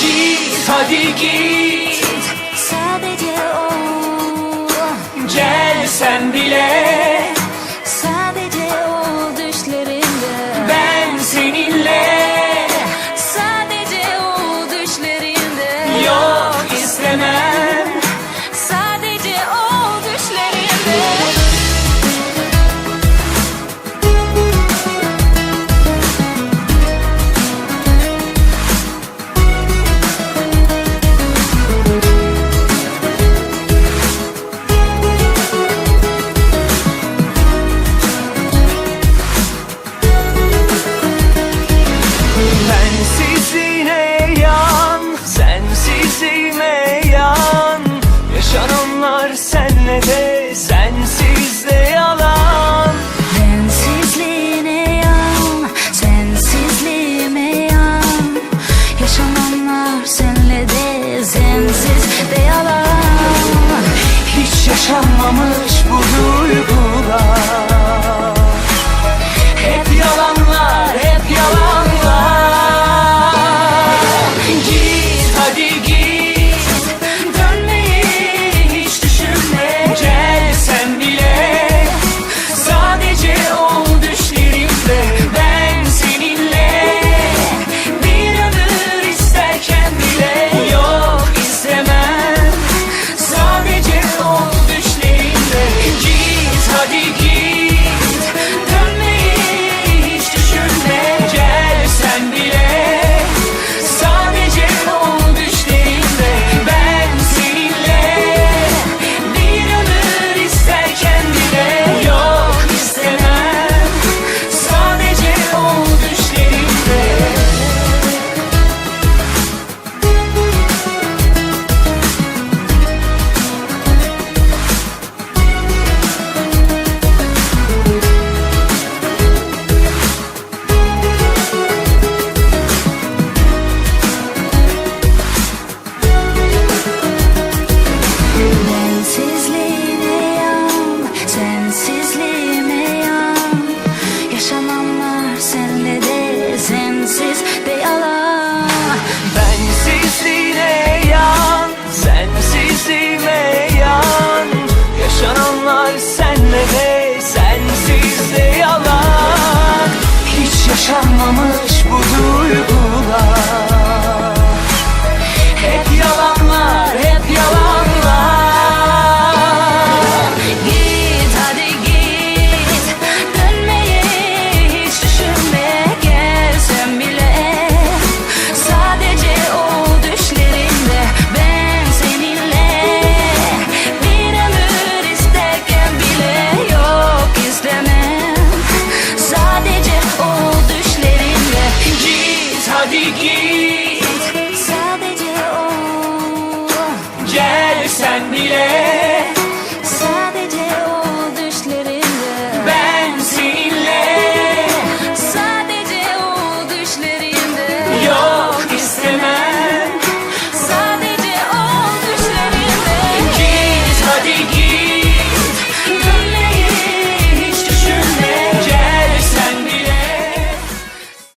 git hadi git. Sadece o Gelsen bile de Sensiz de yalan. Sensizliğine yan, sensizliğime yan Yaşananlar senle de sensiz de yalan. Hiç yaşanmamış bu senle de sensiz